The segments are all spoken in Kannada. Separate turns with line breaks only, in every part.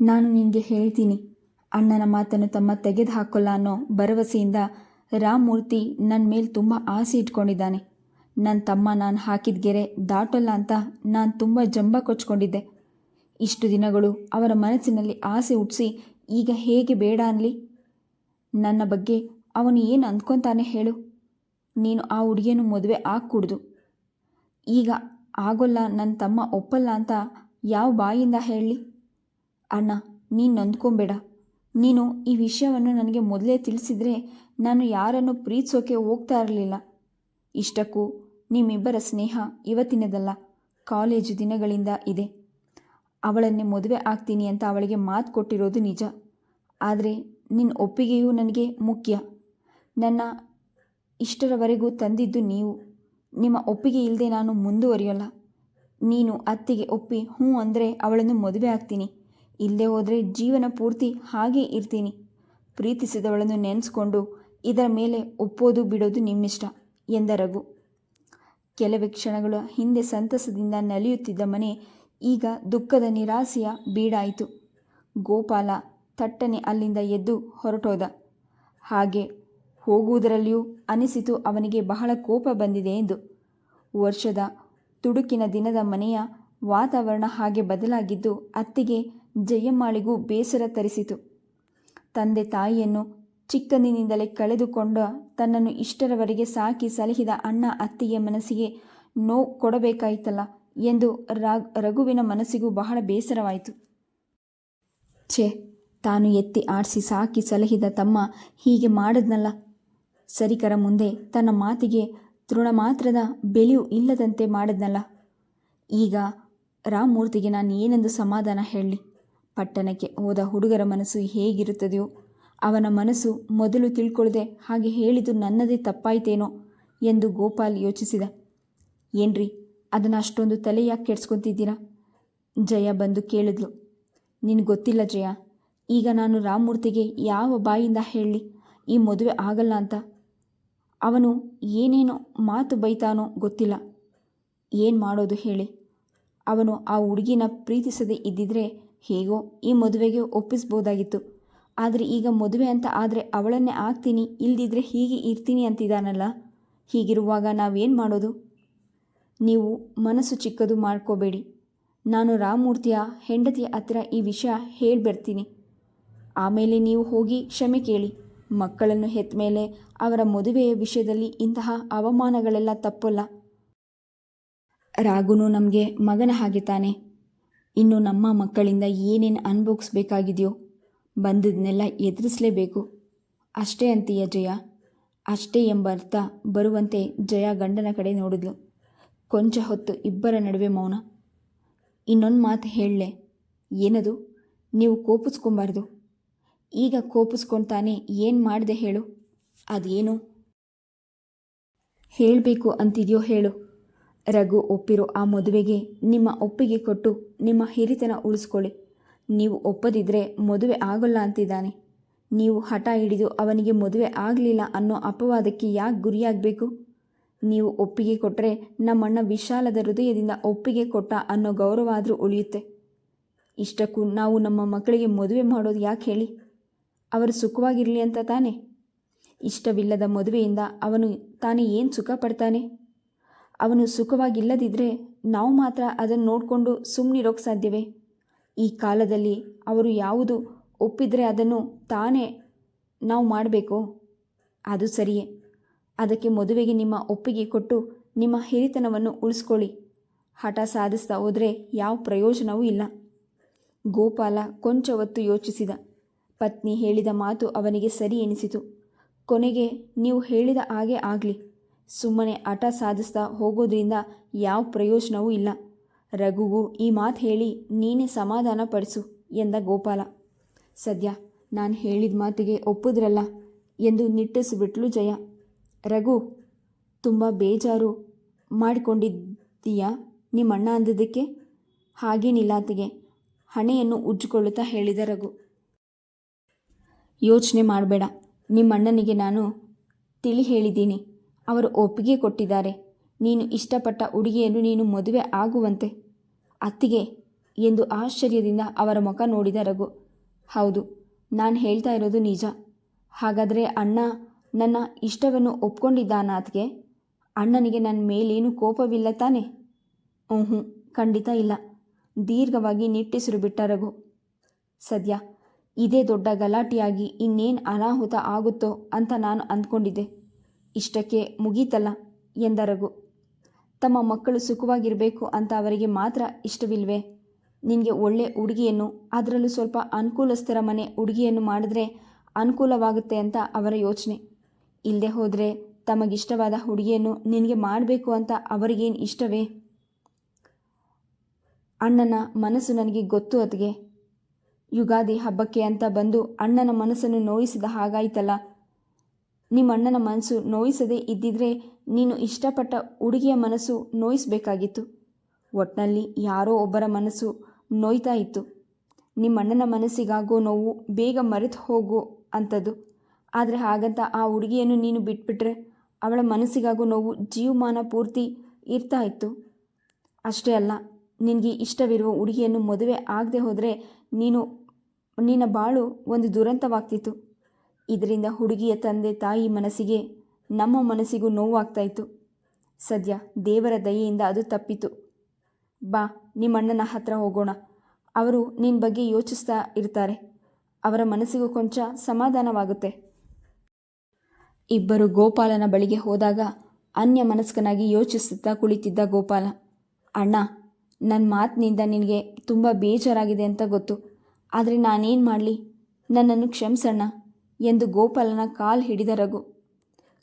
ನಾನು ನಿನಗೆ ಹೇಳ್ತೀನಿ. ಅಣ್ಣನ ಮಾತನ್ನು ತಮ್ಮ ತೆಗೆದು ಹಾಕೋಲ್ಲ ಅನ್ನೋ ಭರವಸೆಯಿಂದ ರಾಮಮೂರ್ತಿ ನನ್ನ ಮೇಲೆ ತುಂಬ ಆಸೆ ಇಟ್ಕೊಂಡಿದ್ದಾನೆ. ನನ್ನ ತಮ್ಮ ನಾನು ಹಾಕಿದ ಗೆರೆ ದಾಟೋಲ್ಲ ಅಂತ ನಾನು ತುಂಬ ಜಂಬ ಕೊಚ್ಕೊಂಡಿದ್ದೆ. ಇಷ್ಟು ದಿನಗಳು ಅವರ ಮನಸ್ಸಿನಲ್ಲಿ ಆಸೆ ಹುಟ್ಟಿಸಿ ಈಗ ಹೇಗೆ ಬೇಡ ಅನ್ನಲಿ ನನ್ನ ಬಗ್ಗೆ ಅವನು ಏನು ಅಂದ್ಕೊತಾನೆ ಹೇಳು? ನೀನು ಆ ಹುಡುಗಿಯನ್ನು ಮದುವೆ ಆಗಕೂಡ್ದು. ಈಗ ಆಗೋಲ್ಲ ನನ್ನ ತಮ್ಮ ಒಪ್ಪಲ್ಲ ಅಂತ ಯಾವ ಬಾಯಿಂದ ಹೇಳಲಿ? ಅಣ್ಣ, ನೀನು ನೊಂದ್ಕೊಂಬೇಡ. ನೀನು ಈ ವಿಷಯವನ್ನು ನನಗೆ ಮೊದಲೇ ತಿಳಿಸಿದರೆ ನಾನು ಯಾರನ್ನು ಪ್ರೀತಿಸೋಕೆ ಹೋಗ್ತಾ ಇರಲಿಲ್ಲ. ಇಷ್ಟಕ್ಕೂ ನಿಮ್ಮಿಬ್ಬರ ಸ್ನೇಹ ಇವತ್ತಿನದಲ್ಲ, ಕಾಲೇಜು ದಿನಗಳಿಂದ ಇದೆ. ಅವಳನ್ನೇ ಮದುವೆ ಆಗ್ತೀನಿ ಅಂತ ಅವಳಿಗೆ ಮಾತು ಕೊಟ್ಟಿರೋದು ನಿಜ. ಆದರೆ ನಿನ್ನ ಒಪ್ಪಿಗೆಯೂ ನನಗೆ ಮುಖ್ಯ. ನನ್ನ ಇಷ್ಟರವರೆಗೂ ತಂದಿದ್ದು ನೀವು. ನಿಮ್ಮ ಒಪ್ಪಿಗೆ ಇಲ್ಲದೆ ನಾನು ಮುಂದುವರಿಯೋಲ್ಲ. ನೀನು ಅತ್ತಿಗೆ ಒಪ್ಪಿ ಹ್ಞೂ ಅಂದರೆ ಅವಳನ್ನು ಮದುವೆ ಆಗ್ತೀನಿ. ಇಲ್ಲದೆ ಹೋದರೆ ಜೀವನ ಪೂರ್ತಿ ಹಾಗೇ ಇರ್ತೀನಿ. ಪ್ರೀತಿಸಿದವಳನ್ನು ನೆನೆಸ್ಕೊಂಡು ಇದರ ಮೇಲೆ ಒಪ್ಪೋದು ಬಿಡೋದು ನಿಮ್ಮಿಷ್ಟ, ಎಂದ ರಘು. ಕೆಲವೇ ಕ್ಷಣಗಳ ಹಿಂದೆ ಸಂತಸದಿಂದ ನಲಿಯುತ್ತಿದ್ದ ಮನೆ ಈಗ ದುಃಖದ ನಿರಾಸೆಯ ಬೀಡಾಯಿತು. ಗೋಪಾಲ ತಟ್ಟನೆ ಅಲ್ಲಿಂದ ಎದ್ದು ಹೊರಟೋದ. ಹಾಗೆ ಹೋಗುವುದರಲ್ಲಿಯೂ ಅನಿಸಿತು ಅವನಿಗೆ ಬಹಳ ಕೋಪ ಬಂದಿದೆ ಎಂದು. ವರ್ಷದ ತುಡುಕಿನ ದಿನದ ಮನೆಯ ವಾತಾವರಣ ಹಾಗೆ ಬದಲಾಗಿದ್ದು ಅತ್ತಿಗೆ ಜಯಮ್ಮಾಳಿಗೂ ಬೇಸರ ತರಿಸಿತು. ತಂದೆ ತಾಯಿಯನ್ನು ಚಿಕ್ಕಂದಿನಿಂದಲೇ ಕಳೆದುಕೊಂಡ ತನ್ನನ್ನು ಇಷ್ಟರವರೆಗೆ ಸಾಕಿ ಸಲಹಿದ ಅಣ್ಣ ಅತ್ತಿಯ ಮನಸ್ಸಿಗೆ ನೋವು ಕೊಡಬೇಕಾಯಿತಲ್ಲ ಎಂದು ರಘುವಿನ ಮನಸ್ಸಿಗೂ ಬಹಳ ಬೇಸರವಾಯಿತು. ಛೇ, ತಾನು ಎತ್ತಿ ಆಡಿಸಿ ಸಾಕಿ ಸಲಹಿದ ತಮ್ಮ ಹೀಗೆ ಮಾಡದ್ನಲ್ಲ. ಸರಿಕರ ಮುಂದೆ ತನ್ನ ಮಾತಿಗೆ ತೃಣ ಮಾತ್ರದ ಬೆಲೆಯೂ ಇಲ್ಲದಂತೆ ಮಾಡದ್ನಲ್ಲ. ಈಗ ರಾಮಮೂರ್ತಿಗೆ ನಾನು ಏನೆಂದು ಸಮಾಧಾನ ಹೇಳಲಿ ಪಟ್ಟಣಕ್ಕೆ ಹೋದ ಹುಡುಗರ ಮನಸ್ಸು ಹೇಗಿರುತ್ತದೆಯೋ ಅವನ ಮನಸ್ಸು ಮೊದಲು ತಿಳ್ಕೊಳ್ಳದೆ ಹಾಗೆ ಹೇಳಿದ್ದು ನನ್ನದೇ ತಪ್ಪಾಯ್ತೇನೋ ಎಂದು ಗೋಪಾಲ್ ಯೋಚಿಸಿದ. ಏನ್ರಿ, ಅದನ್ನು ಅಷ್ಟೊಂದು ತಲೆ ಯಾಕೆ ಕೆಡ್ಸ್ಕೊತಿದ್ದೀರಾ? ಜಯ ಬಂದು ಕೇಳಿದ್ಲು. ನಿನಗೆ ಗೊತ್ತಿಲ್ಲ ಜಯ, ಈಗ ನಾನು ರಾಮಮೂರ್ತಿಗೆ ಯಾವ ಬಾಯಿಂದ ಹೇಳಲಿ? ಈ ಮದುವೆ ಆಗಲ್ಲ ಅಂತ. ಅವನು ಏನೇನೋ ಮಾತು ಬೈತಾನೋ ಗೊತ್ತಿಲ್ಲ. ಏನು ಮಾಡೋದು ಹೇಳಿ? ಅವನು ಆ ಹುಡುಗಿನ ಪ್ರೀತಿಸದೇ ಇದ್ದಿದ್ರೆ ಹೇಗೋ ಈ ಮದುವೆಗೆ ಒಪ್ಪಿಸ್ಬೋದಾಗಿತ್ತು. ಆದರೆ ಈಗ ಮದುವೆ ಅಂತ ಆದರೆ ಅವಳನ್ನೇ ಆಗ್ತೀನಿ, ಇಲ್ದಿದ್ರೆ ಹೀಗೆ ಇರ್ತೀನಿ ಅಂತಿದ್ದಾನಲ್ಲ. ಹೀಗಿರುವಾಗ ನಾವೇನು ಮಾಡೋದು? ನೀವು ಮನಸ್ಸು ಚಿಕ್ಕದು ಮಾಡ್ಕೋಬೇಡಿ. ನಾನು ರಾಮಮೂರ್ತಿಯ ಹೆಂಡತಿಯ ಹತ್ತಿರ ಈ ವಿಷಯ ಹೇಳಿಬಿಡ್ತೀನಿ ಆಮೇಲೆ ನೀವು ಹೋಗಿ ಕ್ಷಮೆ ಕೇಳಿ. ಮಕ್ಕಳನ್ನು ಹೆತ್ತ ಮೇಲೆ ಅವರ ಮದುವೆಯ ವಿಷಯದಲ್ಲಿ ಇಂತಹ ಅವಮಾನಗಳೆಲ್ಲ ತಪ್ಪಲ್ಲ. ರಾಗುನು ನಮಗೆ ಮಗನ ಹಾಗೆ ತಾನೆ. ಇನ್ನು ನಮ್ಮ ಮಕ್ಕಳಿಂದ ಏನೇನು ಅನುಭವಿಸ್ಬೇಕಾಗಿದೆಯೋ ಬಂದದನ್ನೆಲ್ಲ ಎದುರಿಸಲೇಬೇಕು. ಅಷ್ಟೇ ಅಂತೀಯ ಜಯ? ಅಷ್ಟೇ ಎಂಬ ಅರ್ಥ ಬರುವಂತೆ ಜಯ ಗಂಡನ ಕಡೆ ನೋಡಿದ್ಲು. ಕೊಂಚ ಹೊತ್ತು ಇಬ್ಬರ ನಡುವೆ ಮೌನ. ಇನ್ನೊಂದು ಮಾತು ಹೇಳಲೆ. ಏನದು? ನೀವು ಕೋಪಿಸ್ಕೊಬಾರ್ದು. ಈಗ ಕೋಪಿಸ್ಕೊಂತಾನೆ ಏನು ಮಾಡಿದೆ ಹೇಳು? ಅದೇನು? ಹೇಳಬೇಕು ಅಂತಿದೆಯೋ ಹೇಳು. ರಘು ಒಪ್ಪಿರೋ ಆ ಮದುವೆಗೆ ನಿಮ್ಮ ಒಪ್ಪಿಗೆ ಕೊಟ್ಟು ನಿಮ್ಮ ಹಿರಿತನ ಉಳಿಸ್ಕೊಳ್ಳಿ. ನೀವು ಒಪ್ಪದಿದ್ದರೆ ಮದುವೆ ಆಗೋಲ್ಲ ಅಂತಿದ್ದಾನೆ. ನೀವು ಹಠ ಹಿಡಿದು ಅವನಿಗೆ ಮದುವೆ ಆಗಲಿಲ್ಲ ಅನ್ನೋ ಅಪವಾದಕ್ಕೆ ಯಾಕೆ ಗುರಿಯಾಗಬೇಕು? ನೀವು ಒಪ್ಪಿಗೆ ಕೊಟ್ಟರೆ ನಮ್ಮಣ್ಣ ವಿಶಾಲದ ಹೃದಯದಿಂದ ಒಪ್ಪಿಗೆ ಕೊಟ್ಟ ಅನ್ನೋ ಗೌರವ ಆದರೂ ಉಳಿಯುತ್ತೆ. ಇಷ್ಟಕ್ಕೂ ನಾವು ನಮ್ಮ ಮಕ್ಕಳಿಗೆ ಮದುವೆ ಮಾಡೋದು ಯಾಕೆ ಹೇಳಿ? ಅವರು ಸುಖವಾಗಿರಲಿ ಅಂತ ತಾನೆ? ಇಷ್ಟವಿಲ್ಲದ ಮದುವೆಯಿಂದ ಅವನು ತಾನೇ ಏನು ಸುಖ ಪಡ್ತಾನೆ ಅವನು ಸುಖವಾಗಿಲ್ಲದಿದ್ದರೆ ನಾವು ಮಾತ್ರ ಅದನ್ನು ನೋಡಿಕೊಂಡು ಸುಮ್ಮನಿರೋಕ್ಕೆ ಸಾಧ್ಯವೇ? ಈ ಕಾಲದಲ್ಲಿ ಅವರು ಯಾವುದು ಒಪ್ಪಿದರೆ ಅದನ್ನು ತಾನೇ ನಾವು ಮಾಡಬೇಕು? ಅದು ಸರಿಯೇ. ಅದಕ್ಕೆ ಮದುವೆಗೆ ನಿಮ್ಮ ಒಪ್ಪಿಗೆ ಕೊಟ್ಟು ನಿಮ್ಮ ಹಿರಿತನವನ್ನು ಉಳಿಸ್ಕೊಳ್ಳಿ. ಹಠ ಸಾಧಿಸ್ತಾ ಹೋದರೆ ಯಾವ ಪ್ರಯೋಜನವೂ ಇಲ್ಲ. ಗೋಪಾಲ ಕೊಂಚ ಹೊತ್ತು ಯೋಚಿಸಿದ. ಪತ್ನಿ ಹೇಳಿದ ಮಾತು ಅವನಿಗೆ ಸರಿ ಎನಿಸಿತು. ಕೊನೆಗೆ ನೀವು ಹೇಳಿದ ಹಾಗೆ ಆಗಲಿ. ಸುಮ್ಮನೆ ಹಠ ಸಾಧಿಸ್ತಾ ಹೋಗೋದ್ರಿಂದ ಯಾವ ಪ್ರಯೋಜನವೂ ಇಲ್ಲ. ರಘುಗೂ ಈ ಮಾತು ಹೇಳಿ ನೀನೇ ಸಮಾಧಾನ ಪಡಿಸು ಎಂದ ಗೋಪಾಲ. ಸದ್ಯ ನಾನು ಹೇಳಿದ ಮಾತಿಗೆ ಒಪ್ಪಿದ್ರಲ್ಲ ಎಂದು ನಿಟ್ಟಿಸಿಬಿಟ್ಲು ಜಯ. ರಘು, ತುಂಬ ಬೇಜಾರು ಮಾಡಿಕೊಂಡಿದ್ದೀಯಾ ನಿಮ್ಮ ಅಣ್ಣ ಅಂದದಕ್ಕೆ ಹಾಗೇನಿಲ್ಲ ಅತ್ತಿಗೆ ಹಣೆಯನ್ನು ಉಜ್ಜಿಕೊಳ್ಳುತ್ತಾ ಹೇಳಿದ ರಘು. ಯೋಚನೆ ಮಾಡಬೇಡ, ನಿಮ್ಮಣ್ಣನಿಗೆ ನಾನು ತಿಳಿ ಹೇಳಿದ್ದೀನಿ. ಅವರು ಒಪ್ಪಿಗೆ ಕೊಟ್ಟಿದ್ದಾರೆ. ನೀನು ಇಷ್ಟಪಟ್ಟ ಹುಡುಗಿಯನ್ನು ನೀನು ಮದುವೆ ಆಗುವಂತೆ. ಅತ್ತಿಗೆ ಎಂದು ಆಶ್ಚರ್ಯದಿಂದ ಅವರ ಮುಖ ನೋಡಿದ ರಘು. ಹೌದು, ನಾನು ಹೇಳ್ತಾ ಇರೋದು ನಿಜ. ಹಾಗಾದರೆ ಅಣ್ಣ ನನ್ನ ಇಷ್ಟವನ್ನು ಒಪ್ಕೊಂಡಿದ್ದಾನಾತ್ಗೆ? ಅಣ್ಣನಿಗೆ ನನ್ನ ಮೇಲೇನು ಕೋಪವಿಲ್ಲ ತಾನೆ? ಹ್ಞೂ ಖಂಡಿತ ಇಲ್ಲ. ದೀರ್ಘವಾಗಿ ನಿಟ್ಟಿಸಿರು ಬಿಟ್ಟ ರಘು. ಸದ್ಯ ಇದೇ ದೊಡ್ಡ ಗಲಾಟೆಯಾಗಿ ಇನ್ನೇನು ಅನಾಹುತ ಆಗುತ್ತೋ ಅಂತ ನಾನು ಅಂದ್ಕೊಂಡಿದ್ದೆ. ಇಷ್ಟಕ್ಕೆ ಮುಗೀತಲ್ಲ ಎಂದ ರಘು ತಮ್ಮ ಮಕ್ಕಳು ಸುಖವಾಗಿರಬೇಕು ಅಂತ ಅವರಿಗೆ ಮಾತ್ರ ಇಷ್ಟವಿಲ್ವೇ? ನಿನಗೆ ಒಳ್ಳೆ ಹುಡುಗಿಯನ್ನು ಅದರಲ್ಲೂ ಸ್ವಲ್ಪ ಅನುಕೂಲಸ್ಥರ ಮನೆ ಹುಡುಗಿಯನ್ನು ಮಾಡಿದ್ರೆ ಅನುಕೂಲವಾಗುತ್ತೆ ಅಂತ ಅವರ ಯೋಚನೆ. ಇಲ್ಲದೆ ಹೋದರೆ ತಮಗಿಷ್ಟವಾದ ಹುಡುಗಿಯನ್ನು ನಿನಗೆ ಮಾಡಬೇಕು ಅಂತ ಅವರಿಗೇನು ಇಷ್ಟವೇ? ಅಣ್ಣನ ಮನಸ್ಸು ನನಗೆ ಗೊತ್ತು ಅದಿಗೆ ಯುಗಾದಿ ಹಬ್ಬಕ್ಕೆ ಅಂತ ಬಂದು ಅಣ್ಣನ ಮನಸ್ಸನ್ನು ನೋಯಿಸಿದ ಹಾಗಾಯ್ತಲ್ಲ? ನಿಮ್ಮ ಅಣ್ಣನ ಮನಸ್ಸು ನೋಯಿಸದೇ ಇದ್ದಿದ್ರೆ ನೀನು ಇಷ್ಟಪಟ್ಟ ಹುಡುಗಿಯ ಮನಸ್ಸು ನೋಯಿಸಬೇಕಾಗಿತ್ತು. ಒಟ್ನಲ್ಲಿ ಯಾರೋ ಒಬ್ಬರ ಮನಸ್ಸು ನೋಯ್ತಾ ಇತ್ತು. ನಿಮ್ಮ ಅಣ್ಣನ ಮನಸ್ಸಿಗಾಗೋ ನೋವು ಬೇಗ ಮರೆತು ಹೋಗು ಅಂಥದ್ದು. ಆದರೆ ಹಾಗಂತ ಆ ಹುಡುಗಿಯನ್ನು ನೀನು ಬಿಟ್ಬಿಟ್ರೆ ಅವಳ ಮನಸ್ಸಿಗಾಗೋ ನೋವು ಜೀವಮಾನ ಪೂರ್ತಿ ಇರ್ತಾ ಇತ್ತು. ಅಷ್ಟೇ ಅಲ್ಲ, ನಿನಗೆ ಇಷ್ಟವಿರುವ ಹುಡುಗಿಯನ್ನು ಮದುವೆ ಆಗದೆ ಹೋದರೆ ನೀನು, ನಿನ್ನ ಬಾಳು ಒಂದು ದುರಂತವಾಗ್ತಿತ್ತು. ಇದರಿಂದ ಹುಡುಗಿಯ ತಂದೆ ತಾಯಿ ಮನಸ್ಸಿಗೆ, ನಮ್ಮ ಮನಸ್ಸಿಗೂ ನೋವಾಗ್ತಾಯಿತ್ತು. ಸದ್ಯ ದೇವರ ದಯೆಯಿಂದ ಅದು ತಪ್ಪಿತು. ಬಾ ನಿಮ್ಮಣ್ಣನ ಹತ್ರ ಹೋಗೋಣ. ಅವರು ನಿನ್ನ ಬಗ್ಗೆ ಯೋಚಿಸ್ತಾ ಇರ್ತಾರೆ. ಅವರ ಮನಸ್ಸಿಗೂ ಕೊಂಚ ಸಮಾಧಾನವಾಗುತ್ತೆ. ಇಬ್ಬರು ಗೋಪಾಲನ ಬಳಿಗೆ ಹೋದಾಗ ಅನ್ಯ ಮನಸ್ಕನಾಗಿ ಯೋಚಿಸುತ್ತಾ ಕುಳಿತಿದ್ದ ಗೋಪಾಲ, ಅಣ್ಣ ನನ್ನ ಮಾತಿನಿಂದ ನಿನಗೆ ತುಂಬ ಬೇಜಾರಾಗಿದೆ ಅಂತ ಗೊತ್ತು. ಆದರೆ ನಾನೇನು ಮಾಡಲಿ? ನನ್ನನ್ನು ಕ್ಷಮಿಸಣ್ಣ. ಎಂದು ಗೋಪಾಲನ ಕಾಲ್ ಹಿಡಿದ ರಘು.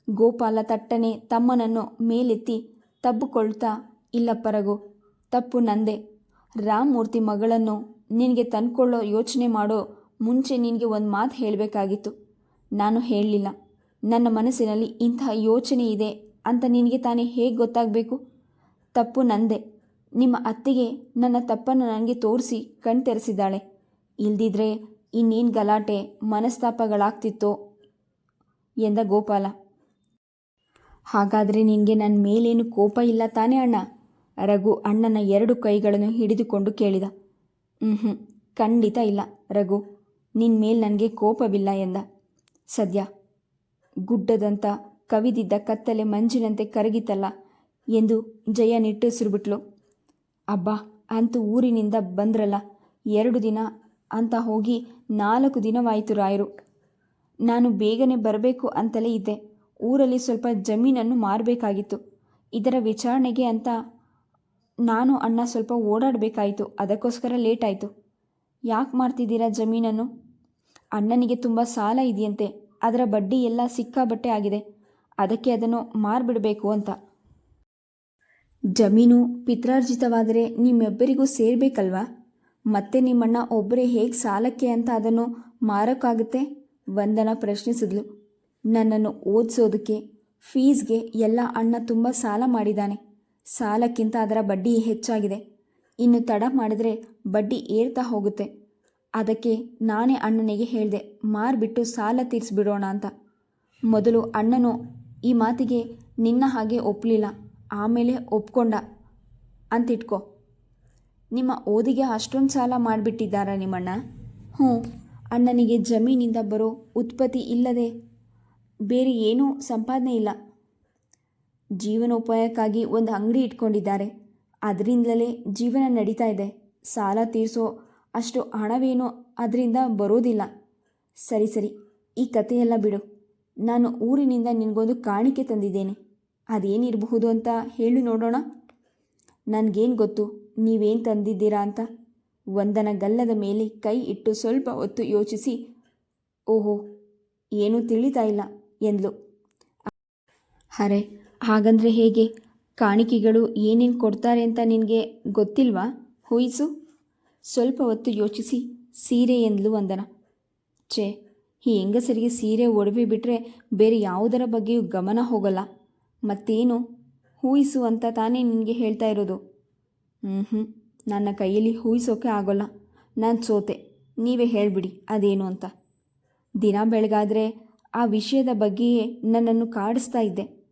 ಗೋಪಾಲ ತಟ್ಟನೆ ತಮ್ಮನನ್ನು ಮೇಲೆತ್ತಿ ತಬ್ಬಿಕೊಳ್ತಾ, ಇಲ್ಲಪ್ಪ ರಘು, ತಪ್ಪು ನಂದೆ. ರಾಮಮೂರ್ತಿ ಮಗಳನ್ನು ನಿನಗೆ ತಂದ್ಕೊಳ್ಳೋ ಯೋಚನೆ ಮಾಡೋ ಮುಂಚೆ ನಿನಗೆ ಒಂದು ಮಾತು ಹೇಳಬೇಕಾಗಿತ್ತು. ನಾನು ಹೇಳಲಿಲ್ಲ. ನನ್ನ ಮನಸ್ಸಿನಲ್ಲಿ ಇಂತಹ ಯೋಚನೆ ಇದೆ ಅಂತ ನಿನಗೆ ತಾನೇ ಹೇಗೆ ಗೊತ್ತಾಗಬೇಕು? ತಪ್ಪು ನಂದೆ. ನಿಮ್ಮ ಅತ್ತಿಗೆ ನನ್ನ ತಪ್ಪನ್ನು ನನಗೆ ತೋರಿಸಿ ಕಣ್ತೆರೆಸಿದ್ದಾಳೆ. ಇಲ್ದಿದ್ರೆ ಇನ್ನೇನು ಗಲಾಟೆ, ಮನಸ್ತಾಪಗಳಾಗ್ತಿತ್ತೋ ಎಂದ ಗೋಪಾಲ. ಹಾಗಾದರೆ ನಿನಗೆ ನನ್ನ ಮೇಲೇನು ಕೋಪ ಇಲ್ಲ ತಾನೇ ಅಣ್ಣ? ರಘು ಅಣ್ಣನ ಎರಡು ಕೈಗಳನ್ನು ಹಿಡಿದುಕೊಂಡು ಕೇಳಿದ. ಹ್ಞೂ ಖಂಡಿತ ಇಲ್ಲ ರಘು ನಿನ್ನ ಮೇಲೆ ನನಗೆ ಕೋಪವಿಲ್ಲ ಎಂದ. ಸದ್ಯ, ಗುಡ್ಡದಂತ ಕವಿದಿದ್ದ ಕತ್ತಲೆ ಮಂಜಿನಂತೆ ಕರಗಿತಲ್ಲ ಎಂದು ಜಯ ನಿಟ್ಟುಸಿರುಬಿಟ್ಲು ಅಬ್ಬಾ, ಅಂತೂ ಊರಿನಿಂದ ಬಂದ್ರಲ್ಲ, ಎರಡು ದಿನ ಅಂತ ಹೋಗಿ ನಾಲ್ಕು ದಿನವಾಯಿತು ರಾಯರು. ನಾನು ಬೇಗನೆ ಬರಬೇಕು ಅಂತಲೇ ಇದ್ದೆ. ಊರಲ್ಲಿ ಸ್ವಲ್ಪ ಜಮೀನನ್ನು ಮಾರಬೇಕಾಗಿತ್ತು. ಇದರ ವಿಚಾರಣೆಗೆ ಅಂತ ನಾನು ಅಣ್ಣ ಸ್ವಲ್ಪ ಓಡಾಡಬೇಕಾಯಿತು. ಅದಕ್ಕೋಸ್ಕರ ಲೇಟ್ ಆಯಿತು ಯಾಕೆ ಮಾಡ್ತಿದ್ದೀರಾ ಜಮೀನನ್ನು? ಅಣ್ಣನಿಗೆ ತುಂಬ ಸಾಲ ಇದೆಯಂತೆ. ಅದರ ಬಡ್ಡಿ ಎಲ್ಲ ಸಿಕ್ಕಾಬಟ್ಟೆ ಆಗಿದೆ. ಅದಕ್ಕೆ ಅದನ್ನು ಮಾರಿಬಿಡಬೇಕು ಅಂತ. ಜಮೀನು ಪಿತ್ರಾರ್ಜಿತವಾದರೆ ನಿಮ್ಮೆಬ್ಬರಿಗೂ ಸೇರಬೇಕಲ್ವಾ? ಮತ್ತೆ ನಿಮ್ಮಣ್ಣ ಒಬ್ಬರೇ ಹೇಗೆ ಸಾಲಕ್ಕೆ ಅಂತ ಅದನ್ನು ಮಾರೋಕ್ಕಾಗುತ್ತೆ? ವಂದನ ಪ್ರಶ್ನಿಸಿದ್ಲು. ನನ್ನನ್ನು ಓದಿಸೋದಕ್ಕೆ, ಫೀಸ್ಗೆ ಎಲ್ಲ ಅಣ್ಣ ತುಂಬ ಸಾಲ ಮಾಡಿದ್ದಾನೆ. ಸಾಲಕ್ಕಿಂತ ಅದರ ಬಡ್ಡಿ ಹೆಚ್ಚಾಗಿದೆ. ಇನ್ನು ತಡ ಮಾಡಿದರೆ ಬಡ್ಡಿ ಏರ್ತಾ ಹೋಗುತ್ತೆ. ಅದಕ್ಕೆ ನಾನೇ ಅಣ್ಣನಿಗೆ ಹೇಳಿದೆ, ಮಾರ್ಬಿಟ್ಟು ಸಾಲ ತೀರಿಸ್ಬಿಡೋಣ ಅಂತ. ಮೊದಲು ಅಣ್ಣನು ಈ ಮಾತಿಗೆ ನಿನ್ನ ಹಾಗೆ ಒಪ್ಪಲಿಲ್ಲ ಆಮೇಲೆ ಒಪ್ಕೊಂಡ. ಅಂತಿಟ್ಕೋ. ನಿಮ್ಮ ಓದಿಗೆ ಅಷ್ಟೊಂದು ಸಾಲ ಮಾಡಿಬಿಟ್ಟಿದ್ದಾರಾ ನಿಮ್ಮಣ್ಣ? ಹ್ಞೂ, ಅಣ್ಣನಿಗೆ ಜಮೀನಿಂದ ಬರೋ ಉತ್ಪತ್ತಿ ಇಲ್ಲದೆ ಬೇರೆ ಏನೂ ಸಂಪಾದನೆ ಇಲ್ಲ. ಜೀವನೋಪಾಯಕ್ಕಾಗಿ ಒಂದು ಅಂಗಡಿ ಇಟ್ಕೊಂಡಿದ್ದಾರೆ. ಅದರಿಂದಲೇ ಜೀವನ ನಡೀತಾ ಇದೆ. ಸಾಲ ತೀರಿಸೋ ಅಷ್ಟು ಹಣವೇನೋ ಅದರಿಂದ ಬರೋದಿಲ್ಲ. ಸರಿ ಸರಿ, ಈ ಕಥೆಯೆಲ್ಲ ಬಿಡು. ನಾನು ಊರಿನಿಂದ ನಿನಗೊಂದು ಕಾಣಿಕೆ ತಂದಿದ್ದೇನೆ. ಅದೇನಿರಬಹುದು ಅಂತ ಹೇಳಿ ನೋಡೋಣ. ನನಗೇನು ಗೊತ್ತು? ನೀವೇನು ತಂದಿದ್ದೀರಾ ಅಂತ? ವಂದನ ಗಲ್ಲದ ಮೇಲೆ ಕೈ ಇಟ್ಟು ಸ್ವಲ್ಪ ಹೊತ್ತು ಯೋಚಿಸಿ. ಓಹೋ, ಏನೂ ತಿಳಿತಾ ಇಲ್ಲ ಎಂದ್ಲು. ಅರೆ, ಹಾಗಂದ್ರೆ ಹೇಗೆ? ಕಾಣಿಕೆಗಳು ಏನೇನು ಕೊಡ್ತಾರೆ ಅಂತ ನಿನಗೆ ಗೊತ್ತಿಲ್ವಾ? ಹುಯಿಸು. ಸ್ವಲ್ಪ ಹೊತ್ತು ಯೋಚಿಸಿ. ಸೀರೆ ಎಂದ್ಲು ವಂದನ. ಛೇ, ಈ ಹೆಂಗಸರಿಗೆ ಸೀರೆ, ಒಡವೆ ಬಿಟ್ಟರೆ ಬೇರೆ ಯಾವುದರ ಬಗ್ಗೆಯೂ ಗಮನ ಹೋಗಲ್ಲ. ಮತ್ತೇನು? ಹೂಯಿಸು ಅಂತ ತಾನೇ ನಿನಗೆ ಹೇಳ್ತಾ ಇರೋದು. ಹ್ಞೂ ನನ್ನ ಕೈಯಲ್ಲಿ ಹೂಯಿಸೋಕೆ ಆಗೋಲ್ಲ. ನಾನು ಸೋತೆ. ನೀವೇ ಹೇಳಿಬಿಡಿ, ಅದೇನು ಅಂತ. ದಿನ ಬೆಳಗಾದರೆ ಆ ವಿಷಯದ ಬಗ್ಗೆಯೇ ನನ್ನನ್ನು ಕಾಡಿಸ್ತಾ ಇದ್ದೆ.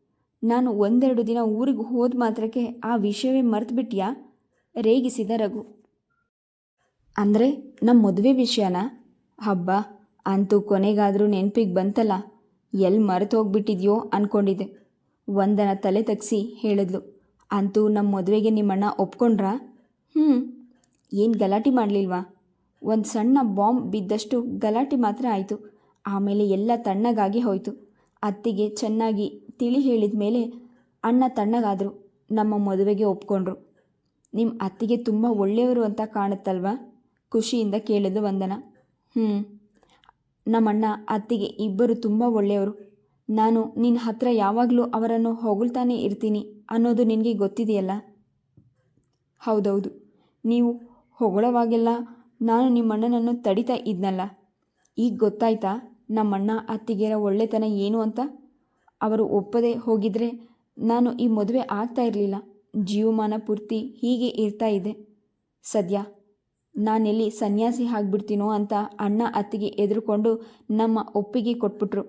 ನಾನು ಒಂದೆರಡು ದಿನ ಊರಿಗೆ ಹೋದ ಮಾತ್ರಕ್ಕೆ ಆ ವಿಷಯವೇ ಮರೆತುಬಿಟ್ಯಾ? ರೇಗಿಸಿದ ರಘು. ಅಂದರೆ ನಮ್ಮ ಮದುವೆ ವಿಷಯನ? ಹಬ್ಬ, ಅಂತೂ ಕೊನೆಗಾದರೂ ನೆನಪಿಗೆ ಬಂತಲ್ಲ. ಎಲ್ಲಿ ಮರೆತು ಹೋಗ್ಬಿಟ್ಟಿದ್ಯೋ ಅಂದ್ಕೊಂಡಿದ್ದೆ ವಂದನ ತಲೆ ತಗ್ಸಿ ಹೇಳಿದ್ಲು. ಅಂತೂ ನಮ್ಮ ಮದುವೆಗೆ ನಿಮ್ಮಣ್ಣ ಒಪ್ಕೊಂಡ್ರಾ? ಹ್ಞೂ ಏನು ಗಲಾಟೆ ಮಾಡಲಿಲ್ವಾ? ಒಂದು ಸಣ್ಣ ಬಾಂಬ್ ಬಿದ್ದಷ್ಟು ಗಲಾಟೆ ಮಾತ್ರ ಆಯಿತು. ಆಮೇಲೆ ಎಲ್ಲ ತಣ್ಣಗಾಗಿ ಹೋಯಿತು. ಅತ್ತಿಗೆ ಚೆನ್ನಾಗಿ ತಿಳಿ ಹೇಳಿದ ಮೇಲೆ ಅಣ್ಣ ತಣ್ಣಗಾದರು, ನಮ್ಮ ಮದುವೆಗೆ ಒಪ್ಕೊಂಡ್ರು. ನಿಮ್ಮ ಅತ್ತಿಗೆ ತುಂಬ ಒಳ್ಳೆಯವರು ಅಂತ ಕಾಣುತ್ತಲ್ವಾ? ಖುಷಿಯಿಂದ ಕೇಳಿದ್ದು ವಂದನ. ಹ್ಞೂ ನಮ್ಮಣ್ಣ, ಅತ್ತಿಗೆ ಇಬ್ಬರು ತುಂಬ ಒಳ್ಳೆಯವರು. ನಾನು ನಿನ್ನ ಹತ್ರ ಯಾವಾಗಲೂ ಅವರನ್ನು ಹೊಗಳ್ತಾನೆ ಇರ್ತೀನಿ. ಅನ್ನೋದು ನಿನಗೆ ಗೊತ್ತಿದೆಯಲ್ಲ? ಹೌದೌದು. ನೀವು ಹೊಗಳವಾಗೆಲ್ಲ ನಾನು ನಿಮ್ಮಣ್ಣನನ್ನು ತಡಿತಾ ಇದ್ನಲ್ಲ. ಈಗ ಗೊತ್ತಾಯ್ತಾ ನಮ್ಮಣ್ಣ ಅತ್ತಿಗೆರ ಒಳ್ಳೆತನ ಏನು ಅಂತ? ಅವರು ಒಪ್ಪದೆ ಹೋಗಿದ್ರೆ ನಾನು ಈ ಮದುವೆ ಆಗ್ತಾ ಇರಲಿಲ್ಲ. ಜೀವಮಾನ ಪೂರ್ತಿ ಹೀಗೆ ಇರ್ತಾ ಇದೆ. ಸದ್ಯ ನಾನೆಲ್ಲಿ ಸನ್ಯಾಸಿ ಆಗ್ಬಿಡ್ತೀನೋ ಅಂತ ಅಣ್ಣ ಅತ್ತಿಗೆ ಎದುರುಕೊಂಡು ನಮ್ಮ ಒಪ್ಪಿಗೆ ಕೊಟ್ಬಿಟ್ರು.